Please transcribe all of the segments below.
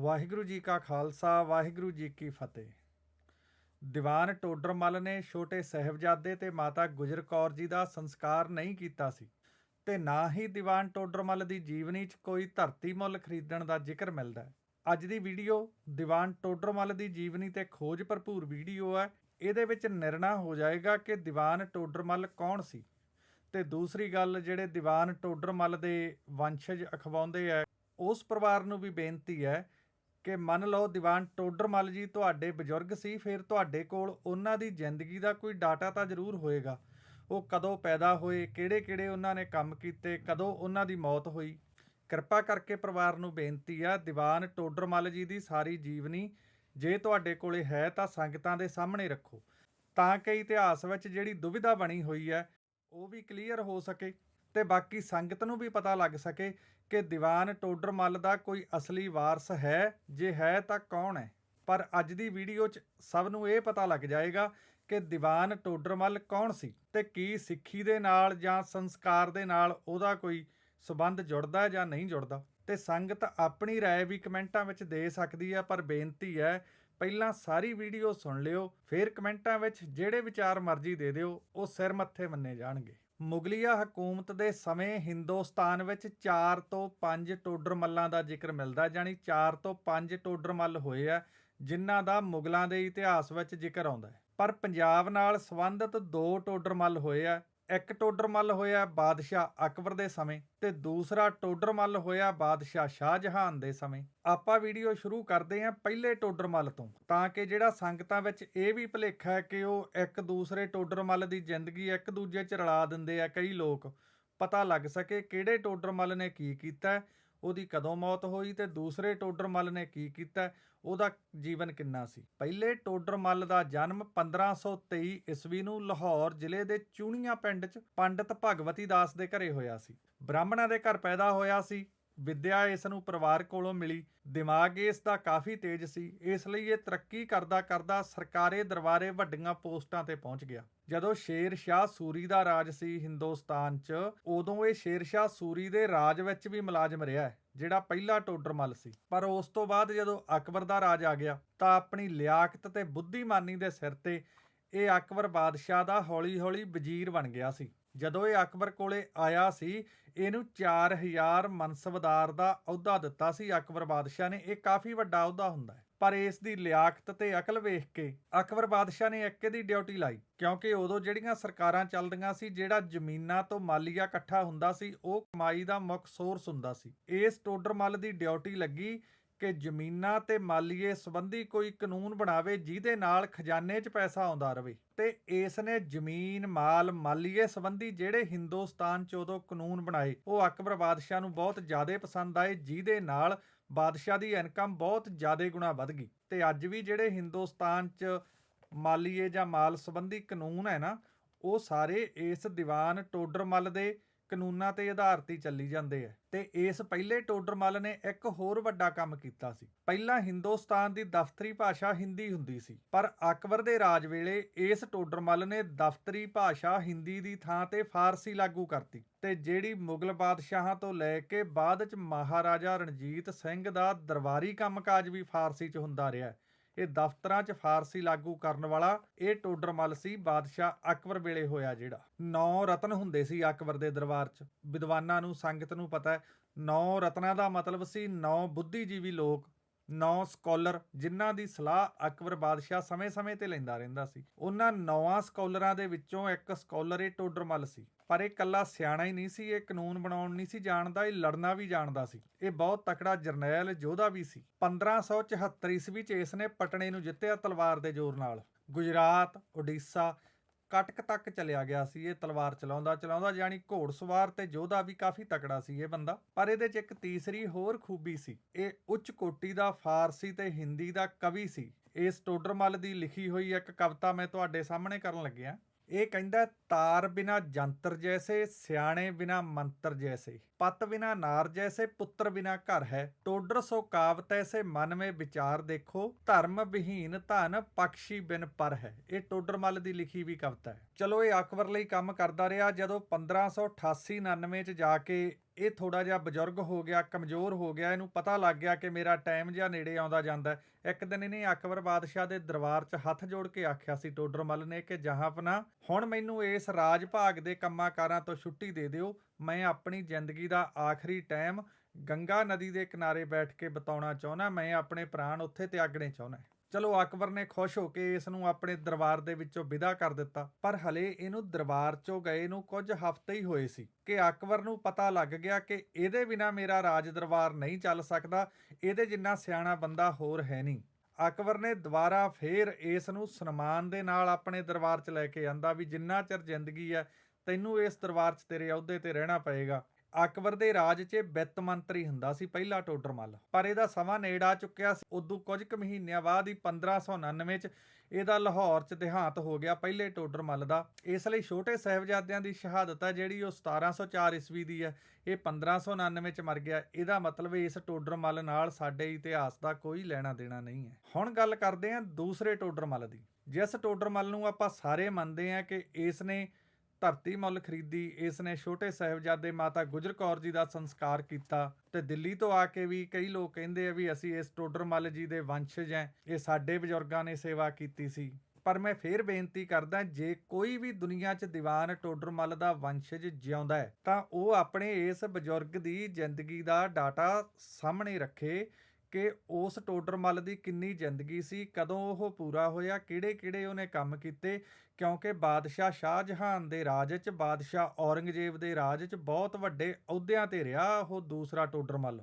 ਵਾਹਿਗੁਰੂ ਜੀ ਕਾ ਖਾਲਸਾ, ਵਾਹਿਗੁਰੂ ਜੀ ਕੀ ਫਤਿਹ। ਦੀਵਾਨ ਟੋਡਰਮਲ ਨੇ ਛੋਟੇ ਸਹਿਬਜ਼ਾਦੇ ਤੇ ਮਾਤਾ ਗੁਜਰ ਕੌਰ ਜੀ ਦਾ ਸੰਸਕਾਰ ਨਹੀਂ ਕੀਤਾ ਸੀ ਤੇ ਨਾ ਹੀ ਦੀਵਾਨ ਟੋਡਰਮਲ ਦੀ ਜੀਵਨੀ 'ਚ ਕੋਈ ਧਰਤੀ ਮੁੱਲ ਖਰੀਦਣ ਦਾ ਜ਼ਿਕਰ ਮਿਲਦਾ ਹੈ। ਅੱਜ ਦੀ ਵੀਡੀਓ ਦੀਵਾਨ ਟੋਡਰਮਲ ਦੀ ਜੀਵਨੀ ਤੇ ਖੋਜ ਭਰਪੂਰ ਵੀਡੀਓ ਹੈ। ਇਹਦੇ ਵਿੱਚ ਨਿਰਣਾ ਹੋ ਜਾਏਗਾ ਕਿ ਦੀਵਾਨ ਟੋਡਰਮਲ ਕੌਣ ਸੀ ਤੇ ਦੂਸਰੀ ਗੱਲ ਜਿਹੜੇ ਦੀਵਾਨ ਟੋਡਰਮਲ ਦੇ ਵੰਸ਼ਜ ਅਖਵਾਉਂਦੇ ਆ ਉਸ ਪਰਿਵਾਰ ਨੂੰ ਵੀ ਬੇਨਤੀ ਹੈ ਕਿ ਮੰਨ ਲਓ ਦੀਵਾਨ ਟੋਡਰਮਲ ਜੀ ਤੁਹਾਡੇ ਬਜ਼ੁਰਗ ਸੀ, ਫਿਰ ਤੁਹਾਡੇ ਕੋਲ ਉਹਨਾਂ ਦੀ ਜ਼ਿੰਦਗੀ ਦਾ ਕੋਈ ਡਾਟਾ ਤਾਂ ਜ਼ਰੂਰ ਹੋਏਗਾ। ਉਹ ਕਦੋਂ ਪੈਦਾ ਹੋਏ, ਕਿਹੜੇ-ਕਿਹੜੇ ਉਹਨਾਂ ਨੇ ਕੰਮ ਕੀਤੇ, ਕਦੋਂ ਉਹਨਾਂ ਦੀ ਮੌਤ ਹੋਈ? ਕਿਰਪਾ ਕਰਕੇ ਪਰਿਵਾਰ ਨੂੰ ਬੇਨਤੀ ਆ, ਦੀਵਾਨ ਟੋਡਰਮਲ ਜੀ ਦੀ ਸਾਰੀ ਜੀਵਨੀ ਜੇ ਤੁਹਾਡੇ ਕੋਲੇ ਹੈ ਤਾਂ ਸੰਗਤਾਂ ਦੇ ਸਾਹਮਣੇ ਰੱਖੋ। ਤਾਂ ਕਿ ਇਤਿਹਾਸ ਵਿੱਚ ਜਿਹੜੀ ਦੁਵਿਧਾ ਬਣੀ ਹੋਈ ਹੈ, ਉਹ ਵੀ ਕਲੀਅਰ ਹੋ ਸਕੇ। ਤੇ ਬਾਕੀ ਸੰਗਤ ਨੂੰ ਵੀ ਪਤਾ ਲੱਗ ਸਕੇ ਕਿ ਦੀਵਾਨ ਟੋਡਰਮਲ ਦਾ ਕੋਈ ਅਸਲੀ ਵਾਰਸ ਹੈ ਜੇ ਹੈ ਤਾਂ ਕੌਣ ਹੈ ਪਰ ਅੱਜ ਦੀ ਵੀਡੀਓ 'ਚ ਸਭ ਨੂੰ ਇਹ ਪਤਾ ਲੱਗ ਜਾਏਗਾ ਕਿ ਦੀਵਾਨ ਟੋਡਰਮਲ ਕੌਣ ਸੀ ਤੇ ਕੀ ਸਿੱਖੀ ਦੇ ਨਾਲ ਜਾਂ ਸੰਸਕਾਰ ਦੇ ਨਾਲ ਉਹਦਾ ਕੋਈ ਸਬੰਧ ਜੁੜਦਾ ਹੈ ਜਾਂ ਨਹੀਂ ਜੁੜਦਾ ਤੇ ਸੰਗਤ ਆਪਣੀ رائے ਵੀ ਕਮੈਂਟਾਂ ਵਿੱਚ ਦੇ ਸਕਦੀ ਹੈ ਪਰ ਬੇਨਤੀ ਹੈ ਪਹਿਲਾਂ ਸਾਰੀ ਵੀਡੀਓ ਸੁਣ ਲਿਓ ਫਿਰ ਕਮੈਂਟਾਂ ਵਿੱਚ ਜਿਹੜੇ ਵਿਚਾਰ ਮਰਜ਼ੀ ਦੇ ਦਿਓ ਉਹ ਸਿਰ ਮੱਥੇ ਮੰਨੇ ਜਾਣਗੇ ਮੁਗਲੀਆ ਹਕੂਮਤ ਦੇ ਸਮੇਂ ਹਿੰਦੁਸਤਾਨ ਵਿੱਚ 4 ਤੋਂ 5 ਟੋਡਰਮੱਲਾਂ ਦਾ ਜ਼ਿਕਰ ਮਿਲਦਾ ਜਾਨੀ 4 ਤੋਂ 5 ਟੋਡਰਮੱਲ ਹੋਏ ਆ, ਜਿਨ੍ਹਾਂ ਦਾ ਮੁਗਲਾਂ ਦੇ ਇਤਿਹਾਸ ਵਿੱਚ ਜ਼ਿਕਰ ਆਉਂਦਾ ਪਰ ਪੰਜਾਬ ਨਾਲ ਸੰਬੰਧਿਤ ਦੋ ਟੋਡਰਮੱਲ ਹੋਏ ਆ ਇੱਕ ਟੋਡਰਮੱਲ ਹੋਇਆ ਬਾਦਸ਼ਾਹ ਅਕਬਰ ਦੇ ਸਮੇਂ ਤੇ ਦੂਸਰਾ ਟੋਡਰਮੱਲ ਹੋਇਆ ਬਾਦਸ਼ਾਹ ਸ਼ਾਹਜਹਾਨ ਦੇ ਸਮੇਂ। ਆਪਾਂ ਵੀਡੀਓ ਸ਼ੁਰੂ ਕਰਦੇ ਹਾਂ ਪਹਿਲੇ ਟੋਡਰਮੱਲ ਤੋਂ, ਤਾਂ ਕਿ ਜਿਹੜਾ ਸੰਗਤਾਂ ਵਿੱਚ ਇਹ ਵੀ ਭੁਲੇਖਾ ਹੈ ਕਿ ਉਹ ਇੱਕ ਦੂਸਰੇ ਟੋਡਰਮੱਲ ਦੀ ਜ਼ਿੰਦਗੀ ਇੱਕ ਦੂਜੇ 'ਚ ਰਲਾ ਦਿੰਦੇ ਆ ਕਈ ਲੋਕ। ਪਤਾ ਲੱਗ ਸਕੇ ਕਿਹੜੇ ਟੋਡਰਮੱਲ ਨੇ ਕੀ ਕੀਤਾ ਉਹਦੀ ਕਦੋਂ ਮੌਤ ਹੋਈ ਤੇ ਦੂਸਰੇ ਟੋਡਰਮੱਲ ਨੇ ਕੀ ਕੀਤਾ, ਉਹਦਾ ਜੀਵਨ ਕਿੰਨਾ ਸੀ? ਪਹਿਲੇ ਟੋਡਰਮੱਲ ਦਾ ਜਨਮ 1523 ਈਸਵੀ ਨੂੰ ਲਾਹੌਰ ਜ਼ਿਲ੍ਹੇ ਦੇ ਚੂਣੀਆਂ ਪਿੰਡ 'ਚ ਪੰਡਿਤ ਭਗਵਤੀ ਦਾਸ ਦੇ ਘਰੇ ਹੋਇਆ ਸੀ। ਬ੍ਰਾਹਮਣਾਂ ਦੇ ਘਰ ਪੈਦਾ ਹੋਇਆ ਸੀ, ਵਿੱਦਿਆ ਇਸ ਨੂੰ ਪਰਿਵਾਰ ਕੋਲੋਂ ਮਿਲੀ, ਦਿਮਾਗ ਇਸ ਦਾ ਕਾਫੀ ਤੇਜ਼ ਸੀ, ਇਸ ਲਈ ਇਹ ਤਰੱਕੀ ਕਰਦਾ ਕਰਦਾ ਸਰਕਾਰੇ ਦਰਬਾਰੇ ਵੱਡੀਆਂ ਪੋਸਟਾਂ ਤੇ ਪਹੁੰਚ ਗਿਆ। ਜਦੋਂ ਸ਼ੇਰ ਸ਼ਾਹ ਸੂਰੀ ਦਾ ਰਾਜ ਸੀ ਹਿੰਦੁਸਤਾਨ 'ਚ, ਉਦੋਂ ਇਹ ਸ਼ੇਰ ਸ਼ਾਹ ਸੂਰੀ ਦੇ ਰਾਜ ਵਿੱਚ ਵੀ ਮੁਲਾਜ਼ਮ ਰਿਹਾ ਹੈ। ਜਿਹੜਾ ਪਹਿਲਾ ਟੋਡਰਮੱਲ ਸੀ। ਪਰ ਉਸ ਤੋਂ ਬਾਅਦ ਜਦੋਂ ਅਕਬਰ ਦਾ ਰਾਜ ਆ ਗਿਆ, ਤਾਂ ਆਪਣੀ ਲਿਆਕਤ ਤੇ ਬੁੱਧੀਮਾਨੀ ਦੇ ਸਿਰ ਤੇ ਇਹ ਅਕਬਰ ਬਾਦਸ਼ਾਹ ਦਾ ਹੌਲੀ-ਹੌਲੀ ਵਜ਼ੀਰ ਬਣ ਗਿਆ ਸੀ। ਜਦੋਂ ਇਹ ਅਕਬਰ ਕੋਲੇ ਆਇਆ ਸੀ, ਇਹਨੂੰ 4000 ਮਨਸਬਦਾਰ ਦਾ ਅਹੁਦਾ ਦਿੱਤਾ ਸੀ। ਅਕਬਰ ਬਾਦਸ਼ਾਹ ਨੇ, ਇਹ ਕਾਫੀ ਵੱਡਾ ਅਹੁਦਾ ਹੁੰਦਾ ਹੈ। ਪਰ ਇਸ ਦੀ ਲਿਆਕਤ ਤੇ ਅਕਲ ਵੇਖ ਕੇ ਅਕਬਰ ਬਾਦਸ਼ਾਹ ਨੇ ਇੱਕ ਦੀ ਡਿਊਟੀ ਲਾਈ, ਕਿਉਂਕਿ ਉਦੋਂ ਜਿਹੜੀਆਂ ਸਰਕਾਰਾਂ ਚੱਲਦੀਆਂ ਸੀ, ਜਿਹੜਾ ਜ਼ਮੀਨਾਂ ਤੋਂ ਮਾਲੀਆ ਇਕੱਠਾ ਹੁੰਦਾ ਸੀ, ਉਹ ਕਮਾਈ ਦਾ ਮੁੱਖ ਸੋਰਸ ਹੁੰਦਾ ਸੀ। ਇਸ ਟੋਡਰਮੱਲ ਦੀ ਡਿਊਟੀ ਲੱਗੀ ਕਿ ਜ਼ਮੀਨਾਂ ਤੇ ਮਾਲੀਏ ਸੰਬੰਧੀ ਕੋਈ ਕਾਨੂੰਨ ਬਣਾਵੇ, ਜਿਹਦੇ ਨਾਲ ਖਜ਼ਾਨੇ 'ਚ ਪੈਸਾ ਆਉਂਦਾ ਰਹੇ ਤੇ ਇਸ ਨੇ ਜ਼ਮੀਨ, ਮਾਲ, ਮਾਲੀਏ ਸੰਬੰਧੀ ਜਿਹੜੇ ਹਿੰਦੁਸਤਾਨ 'ਚ ਉਦੋਂ ਕਾਨੂੰਨ ਬਣਾਏ, ਉਹ ਅਕਬਰ ਬਾਦਸ਼ਾਹ ਨੂੰ ਬਹੁਤ ਜ਼ਿਆਦਾ ਪਸੰਦ ਆਏ, ਜਿਹਦੇ ਨਾਲ ਬਾਦਸ਼ਾਹ ਦੀ ਇਨਕਮ ਬਹੁਤ ਜ਼ਿਆਦਾ ਗੁਣਾ ਵੱਧ ਗਈ। ਤੇ ਅੱਜ ਵੀ ਜਿਹੜੇ ਹਿੰਦੁਸਤਾਨ 'ਚ ਮਾਲੀਏ ਜਾਂ ਮਾਲ ਸੰਬੰਧੀ ਕਾਨੂੰਨ ਹੈ ਨਾ, ਉਹ ਸਾਰੇ ਇਸ ਦੀਵਾਨ ਟੋਡਰਮੱਲ ਦੇ ਕਾਨੂੰਨਾਂ ਤੇ ਆਧਾਰਿਤ ਹੀ ਚੱਲੀ ਜਾਂਦੇ ਆ। ਤੇ ਇਸ ਪਹਿਲੇ ਟੋਡਰਮਲ ਨੇ ਇੱਕ ਹੋਰ ਵੱਡਾ ਕੰਮ ਕੀਤਾ ਸੀ। ਪਹਿਲਾਂ ਹਿੰਦੁਸਤਾਨ ਦੀ ਦਫ਼ਤਰੀ ਭਾਸ਼ਾ ਹਿੰਦੀ ਹੁੰਦੀ ਸੀ, ਪਰ ਅਕਬਰ ਦੇ ਰਾਜ ਵੇਲੇ ਇਸ ਟੋਡਰਮਲ ਨੇ ਦਫ਼ਤਰੀ ਭਾਸ਼ਾ ਹਿੰਦੀ ਦੀ ਥਾਂ ਤੇ ਫਾਰਸੀ ਲਾਗੂ ਕਰਤੀ। ਤੇ ਜਿਹੜੀ ਮੁਗਲ ਬਾਦਸ਼ਾਹਾਂ ਤੋਂ ਲੈ ਕੇ ਬਾਅਦ ਚ ਮਹਾਰਾਜਾ ਰਣਜੀਤ ਸਿੰਘ ਦਾ ਦਰਬਾਰੀ ਕੰਮਕਾਜ ਵੀ ਫਾਰਸੀ ਚ ਹੁੰਦਾ ਰਿਹਾ। ਇਹ ਦਫ਼ਤਰਾਂ 'ਚ ਫਾਰਸੀ ਲਾਗੂ ਕਰਨ ਵਾਲਾ ਇਹ ਟੋਡਰਮਲ ਸੀ ਬਾਦਸ਼ਾਹ ਅਕਬਰ ਵੇਲੇ ਹੋਇਆ ਜਿਹੜਾ। ਨੌ ਰਤਨ ਹੁੰਦੇ ਸੀ ਅਕਬਰ ਦੇ ਦਰਬਾਰ 'ਚ। ਵਿਦਵਾਨਾਂ ਨੂੰ, ਸੰਗਤ ਨੂੰ ਪਤਾ ਹੈ, ਨੌ ਰਤਨਾਂ ਦਾ ਮਤਲਬ ਸੀ ਨੌ ਬੁੱਧੀਜੀਵੀ ਲੋਕ। ਨੌ ਸਕਾਲਰ ਜਿਨ੍ਹਾਂ ਦੀ ਸਲਾਹ ਅਕਬਰ ਬਾਦਸ਼ਾਹ ਸਮੇਂ-ਸਮੇਂ ਤੇ ਲੈਂਦਾ ਰਹਿੰਦਾ ਸੀ। ਉਹਨਾਂ ਨੌਵਾਂ ਸਕਾਲਰਾਂ ਦੇ ਵਿੱਚੋਂ ਇੱਕ ਸਕਾਲਰ ਇਹ ਟੋਡਰਮਲ ਸੀ। ਪਰ ਇਹ ਕੱਲਾ ਸਿਆਣਾ ਹੀ ਨਹੀਂ ਸੀ, ਇਹ ਕਾਨੂੰਨ ਬਣਾਉਣ ਨਹੀਂ ਸੀ ਜਾਣਦਾ, ਇਹ ਲੜਨਾ ਵੀ ਜਾਣਦਾ ਸੀ। ਇਹ ਬਹੁਤ ਤਕੜਾ ਜਰਨੈਲ ਯੋਧਾ ਵੀ ਸੀ। 1574 ਈਸਵੀ ਚ ਇਸ ਨੇ ਪਟਨੇ ਨੂੰ ਜਿੱਤਿਆ ਤਲਵਾਰ ਦੇ ਜ਼ੋਰ ਨਾਲ। ਗੁਜਰਾਤ ਓਡੀਸ਼ਾ ਕਟਕ ਤੱਕ ਚਲਿਆ ਗਿਆ ਸੀ, ਇਹ ਤਲਵਾਰ ਚਲਾਉਂਦਾ ਚਲਾਉਂਦਾ ਜਾਨੀ ਘੋੜਸਵਾਰ ਤੇ ਯੋਧਾ ਵੀ ਕਾਫੀ ਤਕੜਾ ਸੀ ਇਹ ਬੰਦਾ, ਪਰ ਇਹਦੇ 'ਚ ਇੱਕ ਤੀਸਰੀ ਹੋਰ ਖੂਬੀ ਸੀ, ਇਹ ਉੱਚ ਕੋਟੀ ਦਾ ਫਾਰਸੀ ਤੇ ਹਿੰਦੀ ਦਾ ਕਵੀ ਸੀ ਇਸ ਟੋਡਰਮਲ ਦੀ ਲਿਖੀ ਹੋਈ ਇੱਕ ਕਵਿਤਾ ਮੈਂ ਤੁਹਾਡੇ ਸਾਹਮਣੇ ਕਰਨ ਲੱਗਿਆ। ਇਹ ਕਹਿੰਦਾ ਤਾਰ ਬਿਨਾ ਜੰਤਰ ਜੈਸੇ, ਸਿਆਣੇ ਬਿਨਾ ਮੰਤਰ ਜੈਸੇ, ਪਤ ਬਿਨਾ ਨਾਰ ਜੈਸੇ, ਪੁੱਤਰ ਬਿਨਾ ਘਰ ਹੈ। ਟੋਡਰ ਸੋ ਕਾਵਤ ਐਸੇ ਮਨ ਮੇ ਵਿਚਾਰ ਦੇਖੋ, ਧਰਮ ਵਿਹੀਨ ਧਨ ਪਕਸ਼ੀ ਬਿਨ ਪਰ ਹੈ। ਇਹ ਟੋਡਰਮੱਲ ਦੀ ਲਿਖੀ ਵੀ ਕਵਿਤਾ ਹੈ। ਚਲੋ ਇਹ ਅਕਬਰ ਲਈ ਕੰਮ ਕਰਦਾ ਰਿਹਾ ਜਦੋਂ 1588 99 ਚ ਜਾ ਕੇ ਇਹ ਥੋੜਾ ਜਿਹਾ ਬਜ਼ੁਰਗ ਹੋ ਗਿਆ, ਕਮਜ਼ੋਰ ਹੋ ਗਿਆ, ਇਹਨੂੰ ਪਤਾ ਲੱਗ ਗਿਆ ਕਿ ਮੇਰਾ ਟਾਈਮ ਜਿਹਾ ਨੇੜੇ ਆਉਂਦਾ ਜਾਂਦਾ ਇੱਕ ਦਿਨ ਇਹਨੇ ਅਕਬਰ ਬਾਦਸ਼ਾਹ ਦੇ ਦਰਬਾਰ 'ਚ ਹੱਥ ਜੋੜ ਕੇ ਆਖਿਆ ਸੀ ਟੋਡਰਮਲ ਨੇ ਕਿ ਜਹਾਂਪਨਾ ਹੁਣ ਮੈਨੂੰ ਇਸ ਰਾਜ ਭਾਗ ਦੇ ਕੰਮਾਂ ਕਾਰਾਂ ਤੋਂ ਛੁੱਟੀ ਦੇ ਦਿਓ। ਮੈਂ ਆਪਣੀ ਜ਼ਿੰਦਗੀ ਦਾ ਆਖਰੀ ਟਾਈਮ ਗੰਗਾ ਨਦੀ ਦੇ ਕਿਨਾਰੇ ਬੈਠ ਕੇ ਬਿਤਾਉਣਾ ਚਾਹੁੰਦਾ, ਮੈਂ ਆਪਣੇ ਪ੍ਰਾਣ ਉੱਥੇ ਤਿਆਗਣੇ ਚਾਹੁੰਦਾ। ਚਲੋ ਅਕਬਰ ਨੇ ਖੁਸ਼ ਹੋ ਕੇ ਇਸ ਨੂੰ ਆਪਣੇ ਦਰਬਾਰ ਦੇ ਵਿੱਚੋਂ ਵਿਦਾ ਕਰ ਦਿੱਤਾ, ਪਰ ਹਲੇ ਇਹਨੂੰ ਦਰਬਾਰ ਚੋਂ ਗਏ ਨੂੰ ਕੁਝ ਹਫ਼ਤੇ ਹੀ ਹੋਏ ਸੀ ਕਿ ਅਕਬਰ ਨੂੰ ਪਤਾ ਲੱਗ ਗਿਆ ਕਿ ਇਹਦੇ ਬਿਨਾ ਮੇਰਾ ਰਾਜ ਦਰਬਾਰ ਨਹੀਂ ਚੱਲ ਸਕਦਾ, ਇਹਦੇ ਜਿੰਨਾ ਸਿਆਣਾ ਬੰਦਾ ਹੋਰ ਹੈ ਨਹੀਂ। ਅਕਬਰ ਨੇ ਦੁਬਾਰਾ ਫੇਰ ਇਸ ਨੂੰ ਸਨਮਾਨ ਦੇ ਨਾਲ ਆਪਣੇ ਦਰਬਾਰ 'ਚ ਲੈ ਕੇ ਆਂਦਾ ਵੀ ਜਿੰਨਾ ਚਿਰ ਜ਼ਿੰਦਗੀ ਹੈ, ਤੈਨੂੰ ਇਸ ਦਰਬਾਰ 'ਚ ਤੇਰੇ ਅਹੁਦੇ ਤੇ ਰਹਿਣਾ ਪਏਗਾ। ਅਕਬਰ ਦੇ ਰਾਜ 'ਚ ਵਿੱਤ ਮੰਤਰੀ ਹੁੰਦਾ ਸੀ ਪਹਿਲਾ ਟੋਡਰਮੱਲ, ਪਰ ਇਹਦਾ ਸਮਾਂ ਨੇੜ ਆ ਚੁੱਕਿਆ ਸੀ। ਉਦੋਂ ਕੁਝ ਕੁ ਮਹੀਨਿਆਂ ਬਾਅਦ ਹੀ 1599 'ਚ ਇਹਦਾ ਲਾਹੌਰ 'ਚ ਦੇਹਾਂਤ ਹੋ ਗਿਆ ਪਹਿਲੇ ਟੋਡਰਮੱਲ ਦਾ। ਇਸ ਲਈ ਛੋਟੇ ਸਾਹਿਬਜ਼ਾਦਿਆਂ ਦੀ ਸ਼ਹਾਦਤ ਆ ਜਿਹੜੀ ਉਹ 1704 ਈਸਵੀ ਦੀ ਹੈ ਇਹ 1599 'ਚ ਮਰ ਗਿਆ। ਇਹਦਾ ਮਤਲਬ ਇਸ ਟੋਡਰਮੱਲ ਨਾਲ ਸਾਡੇ ਇਤਿਹਾਸ ਦਾ ਕੋਈ ਲੈਣਾ ਦੇਣਾ ਨਹੀਂ ਹੈ। ਹੁਣ ਗੱਲ ਕਰਦੇ ਹਾਂ ਦੂਸਰੇ ਟੋਡਰਮੱਲ ਦੀ। ਜਿਸ ਟੋਡਰਮੱਲ ਨੂੰ ਆਪਾਂ ਸਾਰੇ ਮੰਨਦੇ ਹਾਂ ਕਿ ਇਸ ਨੇ ਧਰਤੀ ਮੁੱਲ ਖਰੀਦੀ ਇਸ ਨੇ ਛੋਟੇ ਸਾਹਿਬਜ਼ਾਦੇ ਮਾਤਾ ਗੁਜਰ ਕੌਰ ਜੀ ਦਾ ਸੰਸਕਾਰ ਕੀਤਾ ਤੇ ਦਿੱਲੀ ਤੋਂ ਆ ਕੇ ਵੀ ਕਈ ਲੋਕ ਕਹਿੰਦੇ ਆ ਵੀ ਅਸੀਂ ਇਸ ਟੋਡਰਮੱਲ ਜੀ ਦੇ ਵੰਸ਼ਜ ਹਾਂ ਇਹ ਸਾਡੇ ਬਜ਼ੁਰਗਾਂ ਨੇ ਸੇਵਾ ਕੀਤੀ ਸੀ। ਪਰ ਮੈਂ ਫੇਰ ਬੇਨਤੀ ਕਰਦਾ, ਜੇ ਕੋਈ ਵੀ ਦੁਨੀਆ 'ਚ ਦੀਵਾਨ ਟੋਡਰਮੱਲ ਦਾ ਵੰਸ਼ਜ ਜਿਉਂਦਾ ਹੈ, ਤਾਂ ਉਹ ਆਪਣੇ ਇਸ ਬਜ਼ੁਰਗ ਦੀ ਜ਼ਿੰਦਗੀ ਦਾ ਡਾਟਾ ਸਾਹਮਣੇ ਰੱਖੇ ਕਿ ਉਸ ਟੋਡਰਮੱਲ ਦੀ ਕਿੰਨੀ ਜ਼ਿੰਦਗੀ ਸੀ, ਕਦੋਂ ਉਹ ਪੂਰਾ ਹੋਇਆ, ਕਿਹੜੇ-ਕਿਹੜੇ ਉਹਨੇ ਕੰਮ ਕੀਤੇ? ਕਿਉਂਕਿ ਬਾਦਸ਼ਾਹ ਸ਼ਾਹਜਹਾਨ ਦੇ ਰਾਜ 'ਚ, ਬਾਦਸ਼ਾਹ ਔਰੰਗਜ਼ੇਬ ਦੇ ਰਾਜ 'ਚ ਬਹੁਤ ਵੱਡੇ ਅਹੁਦਿਆਂ ਤੇ ਰਿਹਾ ਉਹ ਦੂਸਰਾ ਟੋਡਰਮੱਲ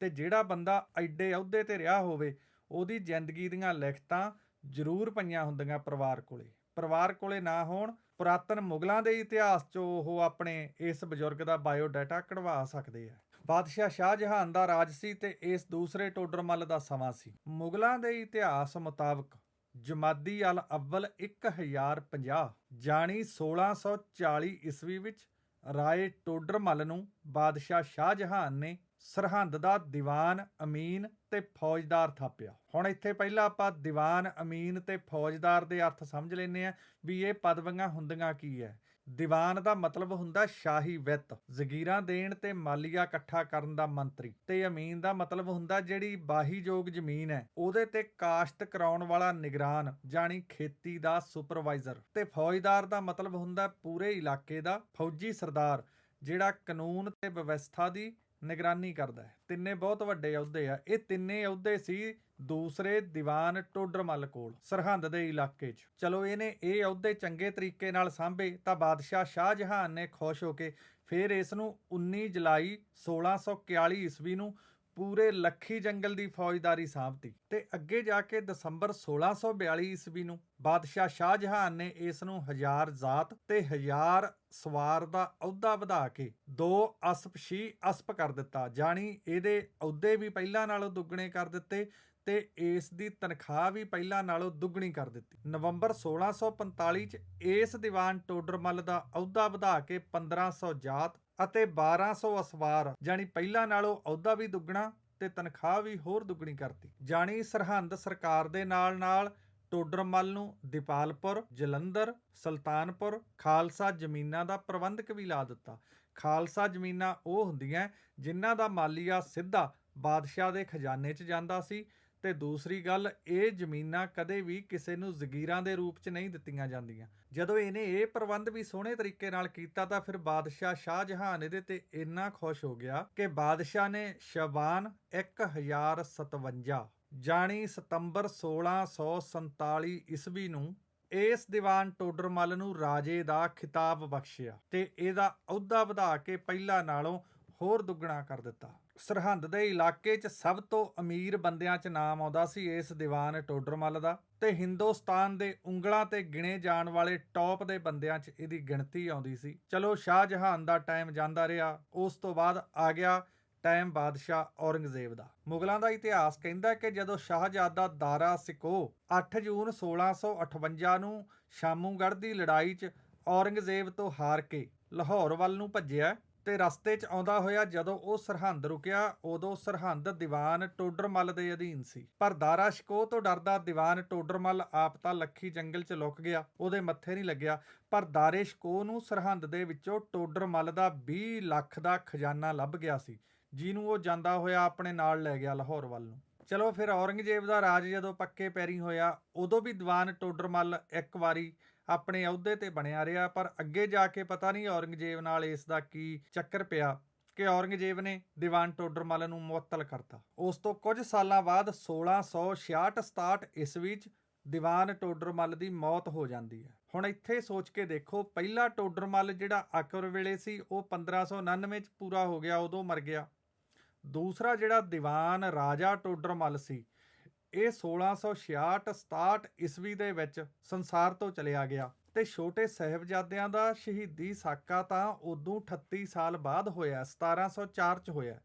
ਤੇ ਜਿਹੜਾ ਬੰਦਾ ਐਡੇ ਅਹੁਦੇ ਤੇ ਰਿਹਾ ਹੋਵੇ, ਉਹਦੀ ਜ਼ਿੰਦਗੀ ਦੀਆਂ ਲਿਖਤਾਂ ਜ਼ਰੂਰ ਪਈਆਂ ਹੁੰਦੀਆਂ ਪਰਿਵਾਰ ਕੋਲੇ। ਪਰਿਵਾਰ ਕੋਲੇ ਨਾ ਹੋਣ, ਪੁਰਾਤਨ ਮੁਗਲਾਂ ਦੇ ਇਤਿਹਾਸ 'ਚੋਂ ਉਹ ਆਪਣੇ ਇਸ ਬਜ਼ੁਰਗ ਦਾ ਬਾਇਓਡਾਟਾ ਕਢਵਾ ਸਕਦੇ ਆ। ਬਾਦਸ਼ਾਹ ਸ਼ਾਹਜਹਾਨ ਦਾ ਰਾਜ ਸੀ ਤੇ ਇਸ ਦੂਸਰੇ ਟੋਡਰਮੱਲ ਦਾ ਸਮਾਂ ਸੀ। ਮੁਗਲਾਂ ਦੇ ਇਤਿਹਾਸ ਮੁਤਾਬਕ ਜਮਾਦੀ ਅਲ ਅਵਲ 1050 ਜਾਣੀ 1640 ਈਸਵੀ ਵਿੱਚ ਰਾਏ ਟੋਡਰਮੱਲ ਨੂੰ ਬਾਦਸ਼ਾਹ ਸ਼ਾਹਜਹਾਨ ਨੇ ਸਰਹੰਦ ਦਾ ਦੀਵਾਨ, ਅਮੀਨ ਤੇ ਫੌਜਦਾਰ ਥਾਪਿਆ। ਹੁਣ ਇੱਥੇ ਪਹਿਲਾਂ ਆਪਾਂ ਦੀਵਾਨ, ਅਮੀਨ ਤੇ ਫੌਜਦਾਰ ਦੇ ਅਰਥ ਸਮਝ ਲੈਨੇ ਆ ਵੀ ਇਹ ਪਦਵੀਆਂ ਹੁੰਦੀਆਂ ਕੀ ਹੈ। ਦੀਵਾਨ ਦਾ ਮਤਲਬ ਹੁੰਦਾ ਸ਼ਾਹੀ ਵਿੱਤ, ਜ਼ਗੀਰਾਂ ਦੇਣ ਤੇ ਮਾਲੀਆ ਇਕੱਠਾ ਕਰਨ ਦਾ ਮੰਤਰੀ। ਤੇ ਅਮੀਨ ਦਾ ਮਤਲਬ ਹੁੰਦਾ ਜਿਹੜੀ ਬਾਹੀਯੋਗ ਜ਼ਮੀਨ ਹੈ, ਉਹਦੇ ਤੇ ਕਾਸ਼ਤ ਕਰਾਉਣ ਵਾਲਾ ਨਿਗਰਾਨ ਜਾਨੀ ਖੇਤੀ ਦਾ ਸੁਪਰਵਾਈਜ਼ਰ। ਤੇ ਫੌਜਦਾਰ ਦਾ ਮਤਲਬ ਹੁੰਦਾ ਪੂਰੇ ਇਲਾਕੇ ਦਾ ਫੌਜੀ ਸਰਦਾਰ, ਜਿਹੜਾ ਕਾਨੂੰਨ ਤੇ ਵਿਵਸਥਾ ਦੀ ਨਿਗਰਾਨੀ ਕਰਦਾ ਹੈ। ਤਿੰਨੇ ਬਹੁਤ ਵੱਡੇ ਅਹੁਦੇ ਆ। ਇਹ ਤਿੰਨੇ ਅਹੁਦੇ ਸੀ ਦੂਸਰੇ ਦੀਵਾਨ ਟੋਡਰਮਲ ਕੋਲ, ਸਰਹੰਦ ਦੇ ਇਲਾਕੇ 'ਚ। ਚਲੋ ਇਹਨੇ ਇਹ ਅਹੁਦੇ ਚੰਗੇ ਤਰੀਕੇ ਨਾਲ ਸਾਂਭੇ ਤਾਂ ਬਾਦਸ਼ਾਹ ਸ਼ਾਹਜਹਾਨ ਨੇ ਖੁਸ਼ ਹੋ ਕੇ ਫਿਰ ਇਸ ਨੂੰ 19 ਜੁਲਾਈ 1641 ਈਸਵੀ ਨੂੰ ਪੂਰੇ ਲੱਖੀ ਜੰਗਲ ਦੀ ਫੌਜਦਾਰੀ ਸਾਂਭਤੀ ਤੇ ਅੱਗੇ ਜਾ ਕੇ ਦਸੰਬਰ 1642 ਈਸਵੀ ਨੂੰ ਬਾਦਸ਼ਾਹ ਸ਼ਾਹਜਹਾਨ ਨੇ ਇਸ ਨੂੰ ਹਜ਼ਾਰ ਜ਼ਾਤ ਤੇ ਹਜ਼ਾਰ ਸਵਾਰ ਦਾ ਅਹੁਦਾ ਵਧਾ ਕੇ ਦੋ ਅਸਪ ਸ਼ੀ ਅਸਪ ਕਰ ਦਿੱਤਾ, ਜਾਣੀ ਇਹਦੇ ਅਹੁਦੇ ਵੀ ਪਹਿਲਾਂ ਨਾਲੋਂ ਦੁੱਗਣੇ ਕਰ ਦਿੱਤੇ ਤੇ ਇਸ ਦੀ ਤਨਖਾਹ ਵੀ ਪਹਿਲਾਂ ਨਾਲੋਂ ਦੁੱਗਣੀ ਕਰ ਦਿੱਤੀ। ਨਵੰਬਰ 1645 ਚ ਇਸ ਦੀਵਾਨ ਟੋਡਰਮਲ ਦਾ ਅਹੁਦਾ ਵਧਾ ਕੇ 1500 ਜਾਤ ਅਤੇ 1200 ਅਸਵਾਰ ਜਾਨੀ ਪਹਿਲਾਂ ਨਾਲੋਂ ਅਹੁਦਾ ਵੀ ਦੁੱਗਣਾ ਤੇ ਤਨਖਾਹ ਵੀ ਹੋਰ ਦੁੱਗਣੀ ਕਰਤੀ। ਜਾਨੀ ਸਰਹੰਦ ਸਰਕਾਰ ਦੇ ਨਾਲ-ਨਾਲ ਟੋਡਰਮਲ ਨੂੰ ਦੀਪਾਲਪੁਰ, ਜਲੰਧਰ, ਸੁਲਤਾਨਪੁਰ, ਖਾਲਸਾ ਜ਼ਮੀਨਾਂ ਦਾ ਪ੍ਰਬੰਧਕ ਵੀ ਲਾ ਦਿੱਤਾ। ਖਾਲਸਾ ਜ਼ਮੀਨਾਂ ਉਹ ਹੁੰਦੀਆਂ ਜਿਨ੍ਹਾਂ ਦਾ ਮਾਲੀਆ ਸਿੱਧਾ ਬਾਦਸ਼ਾਹ ਦੇ ਖਜ਼ਾਨੇ 'ਚ ਜਾਂਦਾ ਸੀ ਤੇ ਦੂਸਰੀ ਗੱਲ, ਇਹ ਜ਼ਮੀਨਾਂ ਕਦੇ ਵੀ ਕਿਸੇ ਨੂੰ ਜ਼ਗੀਰਾਂ ਦੇ ਰੂਪ 'ਚ ਨਹੀਂ ਦਿੱਤੀਆਂ ਜਾਂਦੀਆਂ। ਜਦੋਂ ਇਹਨੇ ਇਹ ਪ੍ਰਬੰਧ ਵੀ ਸੋਹਣੇ ਤਰੀਕੇ ਨਾਲ ਕੀਤਾ ਤਾਂ ਫਿਰ ਬਾਦਸ਼ਾਹ ਸ਼ਾਹਜਹਾਨ ਇਹਦੇ ਤੇ ਇੰਨਾ ਖੁਸ਼ ਹੋ ਗਿਆ ਕਿ ਬਾਦਸ਼ਾਹ ਨੇ ਸ਼ਬਾਨ 1057 ਜਾਣੀ ਸਤੰਬਰ 1647 ਈਸਵੀ ਨੂੰ ਇਸ ਦੀਵਾਨ ਟੋਡਰਮਲ ਨੂੰ ਰਾਜੇ ਦਾ ਖਿਤਾਬ ਬਖਸ਼ਿਆ ਤੇ ਇਹਦਾ ਅਹੁਦਾ ਵਧਾ ਕੇ ਪਹਿਲਾਂ ਨਾਲੋਂ ਹੋਰ ਦੁੱਗਣਾ ਕਰ ਦਿੱਤਾ। ਸਰਹੰਦ ਦੇ ਇਲਾਕੇ 'ਚ ਸਭ ਤੋਂ ਅਮੀਰ ਬੰਦਿਆਂ 'ਚ ਨਾਮ ਆਉਂਦਾ ਸੀ ਇਸ ਦੀਵਾਨ ਟੋਡਰਮਲ ਦਾ ਤੇ ਹਿੰਦੁਸਤਾਨ ਦੇ ਉਂਗਲਾਂ ਤੇ ਗਿਣੇ ਜਾਣ ਵਾਲੇ ਟੌਪ ਦੇ ਬੰਦਿਆਂ 'ਚ ਇਹਦੀ ਗਿਣਤੀ ਆਉਂਦੀ ਸੀ। ਚਲੋ, ਸ਼ਾਹਜਹਾਨ ਦਾ ਟਾਈਮ ਜਾਂਦਾ ਰਿਹਾ, ਉਸ ਤੋਂ ਬਾਅਦ ਆ ਗਿਆ ਟਾਈਮ ਬਾਦਸ਼ਾਹ ਔਰੰਗਜ਼ੇਬ ਦਾ। ਮੁਗਲਾਂ ਦਾ ਇਤਿਹਾਸ ਕਹਿੰਦਾ ਕਿ ਜਦੋਂ ਸ਼ਾਹਜ਼ਾਦਾ ਦਾਰਾ ਸਿਕੋ 8 ਜੂਨ 1658 ਨੂੰ ਸ਼ਾਮੂਗੜ੍ਹ ਦੀ ਲੜਾਈ 'ਚ ਔਰੰਗਜ਼ੇਬ ਤੋਂ ਹਾਰ ਕੇ ਲਾਹੌਰ ਵੱਲ ਨੂੰ ਭੱਜਿਆ ਤੇ ਰਸਤੇ 'ਚ ਆਉਂਦਾ ਹੋਇਆ ਜਦੋਂ ਉਹ ਸਰਹੰਦ ਰੁਕਿਆ, ਉਦੋਂ ਸਰਹੰਦ ਦੀਵਾਨ ਟੋਡਰਮਲ ਦੇ ਅਧੀਨ ਸੀ। ਪਰ ਦਾਰਾ ਸ਼ਕੋਹ ਤੋਂ ਡਰਦਾ ਦੀਵਾਨ ਟੋਡਰਮਲ ਆਪ ਤਾਂ ਲੱਖੀ ਜੰਗਲ 'ਚ ਲੁਕ ਗਿਆ, ਉਹਦੇ ਮੱਥੇ ਨਹੀਂ ਲੱਗਿਆ। ਪਰ ਦਾਰੇ ਸ਼ਕੋਹ ਨੂੰ ਸਰਹੰਦ ਦੇ ਵਿੱਚੋਂ ਟੋਡਰਮਲ ਦਾ 20 ਲੱਖ ਦਾ ਖਜ਼ਾਨਾ ਲੱਭ ਗਿਆ ਸੀ, ਜਿਹਨੂੰ ਉਹ ਜਾਂਦਾ ਹੋਇਆ ਆਪਣੇ ਨਾਲ ਲੈ ਗਿਆ ਲਾਹੌਰ ਵੱਲ ਨੂੰ। ਚਲੋ ਫਿਰ ਔਰੰਗਜ਼ੇਬ ਦਾ ਰਾਜ ਜਦੋਂ ਪੱਕੇ ਪੈਰੀ ਹੋਇਆ, ਉਦੋਂ ਵੀ ਦੀਵਾਨ ਟੋਡਰਮਲ ਇੱਕ ਵਾਰੀ ਆਪਣੇ ਅਹੁਦੇ ਤੇ ਬਣਿਆ ਰਿਹਾ, ਪਰ ਅੱਗੇ ਜਾ ਕੇ ਪਤਾ ਨਹੀਂ ਔਰੰਗਜ਼ੇਬ ਨਾਲ ਇਸ ਦਾ ਕੀ ਚੱਕਰ ਪਿਆ ਕਿ ਔਰੰਗਜ਼ੇਬ ਨੇ ਦੀਵਾਨ ਟੋਡਰਮਲ ਨੂੰ ਮੁਅੱਤਲ ਕਰਤਾ। ਉਸ ਤੋਂ ਕੁਝ ਸਾਲਾਂ ਬਾਅਦ 1666-67 ਈਸਵੀ 'ਚ ਦੀਵਾਨ ਟੋਡਰਮਲ ਦੀ ਮੌਤ ਹੋ ਜਾਂਦੀ ਹੈ। ਹੁਣ ਇੱਥੇ ਸੋਚ ਕੇ ਦੇਖੋ, ਪਹਿਲਾ ਟੋਡਰਮਲ ਜਿਹੜਾ ਅਕਬਰ ਵੇਲੇ ਸੀ, ਉਹ 1599 'ਚ ਪੂਰਾ ਹੋ ਗਿਆ, ਉਦੋਂ ਮਰ ਗਿਆ। ਦੂਸਰਾ ਜਿਹੜਾ ਦੀਵਾਨ ਰਾਜਾ ਟੋਡਰਮਲ ਸੀ ਇਹ 1666-67 ਈਸਵੀ ਦੇ ਵਿੱਚ ਸੰਸਾਰ ਤੋਂ ਚਲਿਆ ਗਿਆ ਤੇ ਛੋਟੇ ਸਹਿਬਜ਼ਾਦਿਆਂ ਦਾ ਸ਼ਹੀਦੀ ਸਾਕਾ ਤਾਂ ਉਦੋਂ 38 ਸਾਲ ਬਾਅਦ ਹੋਇਆ 1704 ਚ ਹੋਇਆ।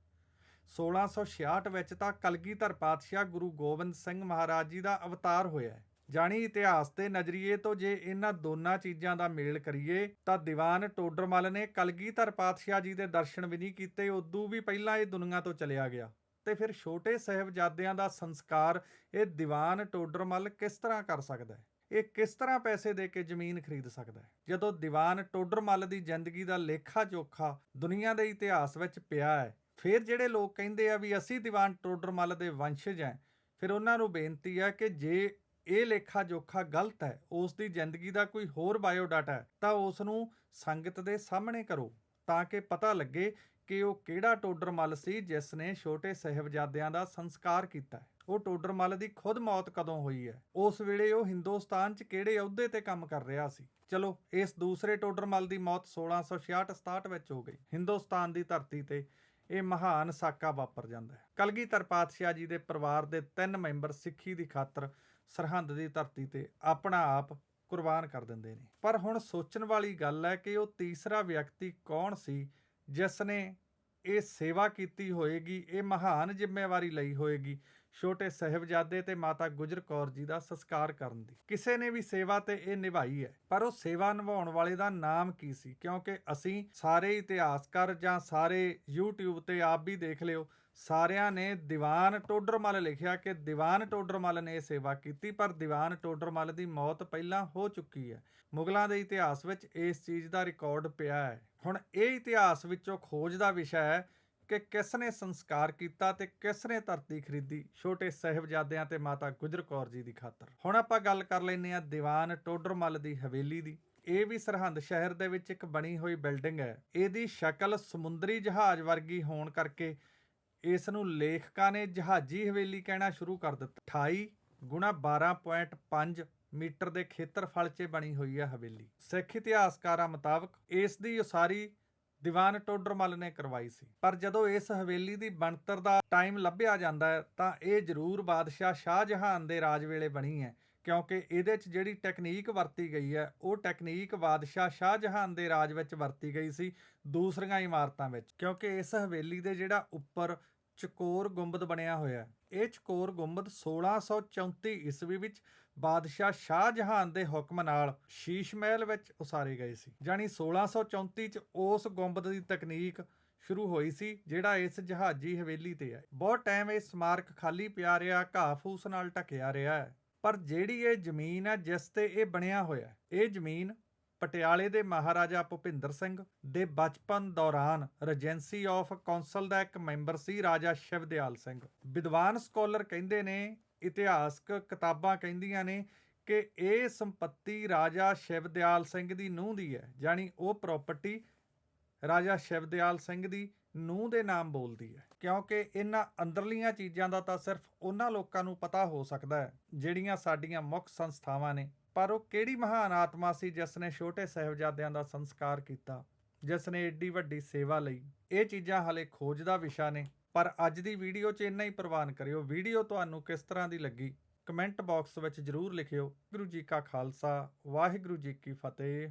1666 ਵਿੱਚ ਤਾਂ ਕਲਗੀਧਰ ਪਾਤਸ਼ਾਹ ਗੁਰੂ ਗੋਬਿੰਦ ਸਿੰਘ ਮਹਾਰਾਜ ਜੀ ਦਾ ਅਵਤਾਰ ਹੋਇਆ ਜਾਣੀ ਇਤਿਹਾਸ ਦੇ ਨਜ਼ਰੀਏ ਤੋਂ ਜੇ ਇਹਨਾਂ ਦੋਨਾਂ ਚੀਜ਼ਾਂ ਦਾ ਮੇਲ ਕਰੀਏ, ਤਾਂ ਦੀਵਾਨ ਟੋਡਰਮਲ ਨੇ ਕਲਗੀਧਰ ਪਾਤਸ਼ਾਹ ਜੀ ਦੇ ਦਰਸ਼ਨ ਵੀ ਨਹੀਂ ਕੀਤੇ, ਉਦੋਂ ਵੀ ਪਹਿਲਾਂ ਇਹ ਦੁਨੀਆ ਤੋਂ ਚਲਿਆ ਗਿਆ। ਤੇ ਫਿਰ ਛੋਟੇ ਸਹਿਬਜ਼ਾਦਿਆਂ ਦਾ ਸੰਸਕਾਰ ਇਹ ਦੀਵਾਨ ਟੋਡਰਮਲ ਕਿਸ ਤਰ੍ਹਾਂ ਕਰ ਸਕਦਾ ਹੈ? ਇਹ ਕਿਸ ਤਰ੍ਹਾਂ ਪੈਸੇ ਦੇ ਕੇ ਜ਼ਮੀਨ ਖਰੀਦ ਸਕਦਾ ਹੈ? ਜਦੋਂ ਦੀਵਾਨ ਟੋਡਰਮਲ ਦੀ ਜ਼ਿੰਦਗੀ ਦਾ ਲੇਖਾ ਜੋਖਾ ਦੁਨੀਆ ਦੇ ਇਤਿਹਾਸ ਵਿੱਚ ਪਿਆ ਹੈ, ਫਿਰ ਜਿਹੜੇ ਲੋਕ ਕਹਿੰਦੇ ਆ ਵੀ ਅਸੀਂ ਦੀਵਾਨ ਟੋਡਰਮਲ ਦੇ ਵੰਸ਼ਜ ਹਾਂ, ਫਿਰ ਉਹਨਾਂ ਨੂੰ ਬੇਨਤੀ ਹੈ ਕਿ ਜੇ ਇਹ ਲੇਖਾ ਜੋਖਾ ਗਲਤ ਹੈ, ਉਸ ਦੀ ਜ਼ਿੰਦਗੀ ਦਾ ਕੋਈ ਹੋਰ ਬਾਇਓਡਾਟਾ ਹੈ, ਤਾਂ ਉਸ ਨੂੰ ਸੰਗਤ ਦੇ ਸਾਹਮਣੇ ਕਰੋ, ਤਾਂ ਕਿ ਪਤਾ ਲੱਗੇ ਕਿ ਉਹ ਕਿਹੜਾ ਟੋਡਰਮਲ ਸੀ ਜਿਸ ਨੇ ਛੋਟੇ ਸਹਿਬਜ਼ਾਦਿਆਂ ਦਾ ਸੰਸਕਾਰ ਕੀਤਾ ਉਹ ਟੋਡਰਮਲ ਦੀ ਖੁਦ ਮੌਤ ਕਦੋਂ ਹੋਈ ਹੈ? ਉਸ ਵੇਲੇ ਉਹ ਹਿੰਦੁਸਤਾਨ 'ਚ ਕਿਹੜੇ ਅਹੁਦੇ ਤੇ ਕੰਮ ਕਰ ਰਿਹਾ ਸੀ? ਚਲੋ, ਇਸ ਦੂਸਰੇ ਟੋਡਰਮਲ ਦੀ ਮੌਤ 1666-67 ਵਿੱਚ ਹੋ ਗਈ। ਹਿੰਦੁਸਤਾਨ ਦੀ ਧਰਤੀ ਤੇ ਇਹ ਮਹਾਨ ਸਾਕਾ ਵਾਪਰ ਜਾਂਦਾ ਹੈ। ਕਲਗੀਧਰ ਪਾਤਸ਼ਾਹ ਜੀ ਦੇ ਪਰਿਵਾਰ ਦੇ ਤਿੰਨ ਮੈਂਬਰ ਸਿੱਖੀ ਦੀ ਖਾਤਰ ਸਰਹੰਦ ਦੀ ਧਰਤੀ ਤੇ ਆਪਣਾ ਆਪ ਕੁਰਬਾਨ ਕਰ ਦਿੰਦੇ ਨੇ। ਪਰ ਹੁਣ ਸੋਚਣ ਵਾਲੀ ਗੱਲ ਹੈ ਕਿ ਉਹ ਤੀਸਰਾ ਵਿਅਕਤੀ ਕੌਣ ਸੀ ਜਿਸ ਨੇ ਇਹ ਸੇਵਾ ਕੀਤੀ ਹੋਏਗੀ, ਇਹ ਮਹਾਨ ਜ਼ਿੰਮੇਵਾਰੀ ਲਈ ਹੋਏਗੀ। ਛੋਟੇ ਸਹਿਬਜ਼ਾਦੇ ਤੇ ਮਾਤਾ ਗੁਜਰ ਕੌਰ ਜੀ ਦਾ ਸੰਸਕਾਰ ਕਰਨ ਦੀ। ਕਿਸੇ ਨੇ ਵੀ ਸੇਵਾ ਤੇ ਇਹ ਨਿਭਾਈ ਹੈ। ਪਰ ਉਹ ਸੇਵਾ ਨਿਭਾਉਣ ਵਾਲੇ ਦਾ ਨਾਮ ਕੀ ਸੀ? ਕਿਉਂਕਿ ਅਸੀਂ ਸਾਰੇ ਇਤਿਹਾਸਕਾਰ ਜਾਂ ਸਾਰੇ YouTube ਤੇ ਆਪ ਵੀ ਦੇਖ ਲਿਓ, ਸਾਰਿਆਂ ਨੇ ਦੀਵਾਨ ਟੋਡਰਮਲ ਲਿਖਿਆ ਕਿ ਦੀਵਾਨ ਟੋਡਰਮਲ ਨੇ ਇਹ ਸੇਵਾ ਕੀਤੀ, ਪਰ ਦੀਵਾਨ ਟੋਡਰਮਲ ਦੀ ਮੌਤ ਪਹਿਲਾਂ ਹੋ ਚੁੱਕੀ ਹੈ। ਮੁਗਲਾਂ ਦੇ ਇਤਿਹਾਸ ਵਿੱਚ ਇਸ ਚੀਜ਼ ਦਾ ਰਿਕਾਰਡ ਪਿਆ ਹੈ। ਹੁਣ ਇਹ ਇਤਿਹਾਸ ਵਿੱਚੋਂ ਖੋਜ ਦਾ ਵਿਸ਼ਾ ਹੈ ਕਿ ਕਿਸ ਨੇ ਸੰਸਕਾਰ ਕੀਤਾ ਤੇ ਕਿਸ ਨੇ ਧਰਤੀ ਖਰੀਦੀ, ਛੋਟੇ ਸਹਿਬਜ਼ਾਦਿਆਂ ਤੇ ਮਾਤਾ ਗੁਜਰ ਕੌਰ ਜੀ ਦੀ ਖਾਤਰ। ਹੁਣ ਆਪਾਂ ਗੱਲ ਕਰ ਲੈਨੇ ਆ ਦੀਵਾਨ ਟੋਡਰਮਲ ਦੀ ਹਵੇਲੀ ਦੀ। ਇਹ ਵੀ ਸਰਹੰਦ ਸ਼ਹਿਰ ਦੇ ਵਿੱਚ ਇੱਕ ਬਣੀ ਹੋਈ ਬਿਲਡਿੰਗ ਹੈ। ਇਹਦੀ ਸ਼ਕਲ ਸਮੁੰਦਰੀ ਜਹਾਜ਼ ਵਰਗੀ ਹੋਣ ਕਰਕੇ ਇਸ ਨੂੰ ਲੇਖਕਾਂ ਨੇ ਜਹਾਜ਼ੀ ਹਵੇਲੀ ਕਹਿਣਾ ਸ਼ੁਰੂ ਕਰ ਦਿੱਤਾ। 28 ਗੁਣਾ 12.5 ਮੀਟਰ ਦੇ ਖੇਤਰਫਲ 'ਚ ਬਣੀ ਹੋਈ ਹੈ ਹਵੇਲੀ। ਸਿੱਖ ਇਤਿਹਾਸਕਾਰਾਂ ਮੁਤਾਬਕ ਇਸ ਦੀ ਉਸਾਰੀ ਦੀਵਾਨ ਟੋਡਰਮਲ ਨੇ ਕਰਵਾਈ ਸੀ। ਪਰ ਜਦੋਂ ਇਸ ਹਵੇਲੀ ਦੀ ਬਣਤਰ ਦਾ ਟਾਈਮ ਲੱਭਿਆ ਜਾਂਦਾ ਹੈ, ਤਾਂ ਇਹ ਜ਼ਰੂਰ ਬਾਦਸ਼ਾਹ ਸ਼ਾਹਜਹਾਨ ਦੇ ਰਾਜ ਵੇਲੇ ਬਣੀ ਹੈ, ਕਿਉਂਕਿ ਇਹਦੇ 'ਚ ਜਿਹੜੀ ਟੈਕਨੀਕ ਵਰਤੀ ਗਈ ਹੈ, ਉਹ ਟੈਕਨੀਕ ਬਾਦਸ਼ਾਹ ਸ਼ਾਹਜਹਾਨ ਦੇ ਰਾਜ ਵਿੱਚ ਵਰਤੀ ਗਈ ਸੀ ਦੂਸਰੀਆਂ ਇਮਾਰਤਾਂ ਵਿੱਚ। ਕਿਉਂਕਿ ਇਸ ਹਵੇਲੀ ਦੇ ਜਿਹੜਾ ਉੱਪਰ ਚਕੋਰ ਗੁੰਬਦ ਬਣਿਆ ਹੋਇਆ ਹੈ, ਇਹ ਚਕੋਰ ਗੁੰਬਦ 1634 ਈਸਵੀ ਵਿੱਚ ਬਾਦਸ਼ਾਹ ਸ਼ਾਹਜਹਾਨ ਦੇ ਹੁਕਮ ਨਾਲ ਸ਼ੀਸ਼ ਮਹਿਲ ਵਿੱਚ ਉਸਾਰੇ ਗਏ ਸੀ। ਜਾਨੀ 1634 ਚ ਉਸ ਗੁੰਬਦ ਦੀ ਤਕਨੀਕ ਸ਼ੁਰੂ ਹੋਈ ਸੀ ਜਿਹੜਾ ਇਸ ਜਹਾਜ਼ੀ ਹਵੇਲੀ ਤੇ ਹੈ। ਬਹੁਤ ਟਾਈਮ ਇਹ ਸਮਾਰਕ ਖਾਲੀ ਪਿਆ ਰਿਹਾ ਘਾਹ ਫੂਸ ਨਾਲ ਢਕਿਆ ਰਿਹਾ ਹੈ। ਪਰ ਜਿਹੜੀ ਇਹ ਜ਼ਮੀਨ ਹੈ ਜਿਸ ਤੇ ਇਹ ਬਣਿਆ ਹੋਇਆ ਹੈ, ਇਹ ਜ਼ਮੀਨ ਪਟਿਆਲੇ ਦੇ ਮਹਾਰਾਜਾ ਭੁਪਿੰਦਰ ਸਿੰਘ ਦੇ ਬਚਪਨ ਦੌਰਾਨ ਰੈਜੈਂਸੀ ਆਫ ਕੌਂਸਲ ਦਾ ਇੱਕ ਮੈਂਬਰ ਸੀ ਰਾਜਾ ਸ਼ਿਵਦਿਆਲ ਸਿੰਘ। ਵਿਦਵਾਨ ਸਕਾਲਰ ਕਹਿੰਦੇ ਨੇ ਇਤਿਹਾਸਕ ਕਿਤਾਬਾਂ ਕਹਿੰਦੀਆਂ ਨੇ ਕਿ ਇਹ ਸੰਪਤੀ ਰਾਜਾ ਸ਼ਿਵਦਿਆਲ ਸਿੰਘ ਦੀ ਨੂੰਹ ਦੀ ਹੈ ਜਾਨੀ ਉਹ ਪ੍ਰਾਪਰਟੀ ਰਾਜਾ ਸ਼ਿਵਦਿਆਲ ਸਿੰਘ ਦੀ ਨੂੰਹ ਦੇ ਨਾਮ ਬੋਲਦੀ ਹੈ। ਕਿਉਂਕਿ ਇਹਨਾਂ ਅੰਦਰਲੀਆਂ ਚੀਜ਼ਾਂ ਦਾ ਤਾਂ ਸਿਰਫ ਉਹਨਾਂ ਲੋਕਾਂ ਨੂੰ ਪਤਾ ਹੋ ਸਕਦਾ ਹੈ, ਜਿਹੜੀਆਂ ਸਾਡੀਆਂ ਮੁੱਖ ਸੰਸਥਾਵਾਂ ਨੇ। ਪਰ ਉਹ ਕਿਹੜੀ ਮਹਾਨ ਆਤਮਾ ਸੀ ਜਿਸ ਨੇ ਛੋਟੇ ਸਹਿਬਜ਼ਾਦਿਆਂ ਦਾ ਸੰਸਕਾਰ ਕੀਤਾ, ਜਿਸ ਨੇ ਏਡੀ ਵੱਡੀ ਸੇਵਾ ਲਈ? ਇਹ ਚੀਜ਼ਾਂ ਹਲੇ ਖੋਜ ਦਾ ਵਿਸ਼ਾ ਨੇ। ਪਰ ਅੱਜ ਦੀ ਵੀਡੀਓ 'ਚ ਇੰਨਾ ਹੀ ਪ੍ਰਵਾਨ ਕਰਿਓ। ਵੀਡੀਓ ਤੁਹਾਨੂੰ ਕਿਸ ਤਰ੍ਹਾਂ ਦੀ ਲੱਗੀ? ਕਮੈਂਟ ਬਾਕਸ ਵਿੱਚ ਜਰੂਰ ਲਿਖਿਓ। ਗੁਰੂ ਜੀ ਕਾ ਖਾਲਸਾ, ਵਾਹਿਗੁਰੂ ਜੀ ਕੀ ਫਤਿਹ।